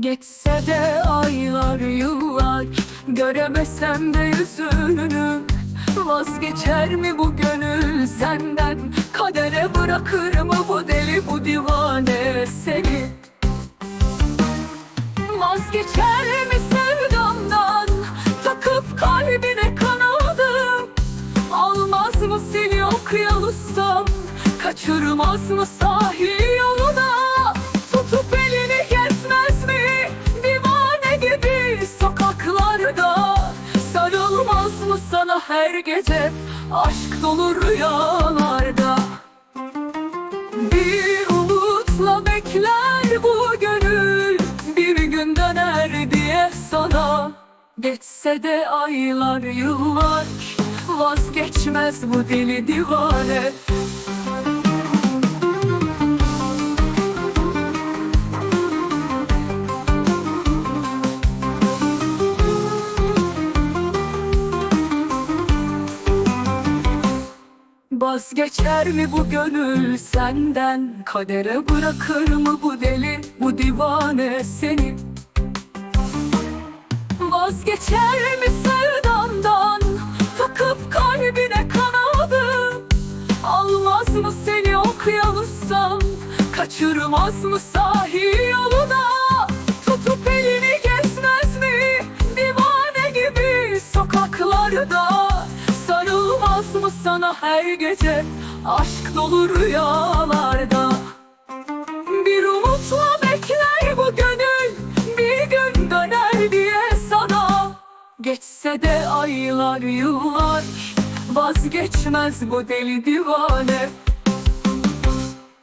Geçse de aylar yıllar Göremesem de yüzünü. Vazgeçer mi bu gönül senden? Kadere bırakır mı bu deli bu divane seni? Vazgeçer mi sevdamdan Takıp kalbine kanadım. Almaz mı seni okyanustan Kaçırmaz mı sahil her gece Aşk dolu rüyalarda. Bir umutla bekler bu gönül Bir gün döner diye sana. Geçse de aylar yıllar Vazgeçmez bu deli divane Vazgeçer mi bu gönül senden? Kadere bırakır mı bu deli bu divane seni? Vazgeçer mi sevdandan? Takıp kalbine kanadım Almaz mı seni okyanustan? Kaçırmaz mı sahil yoluna? Tutup elini gezmez mi? Divane gibi sokaklarda Mı sana her gece Aşk dolu rüyalarda. Bir umutla bekler bu gönül Bir gün döner diye sana. Geçse de aylar yıllar Vazgeçmez bu deli divane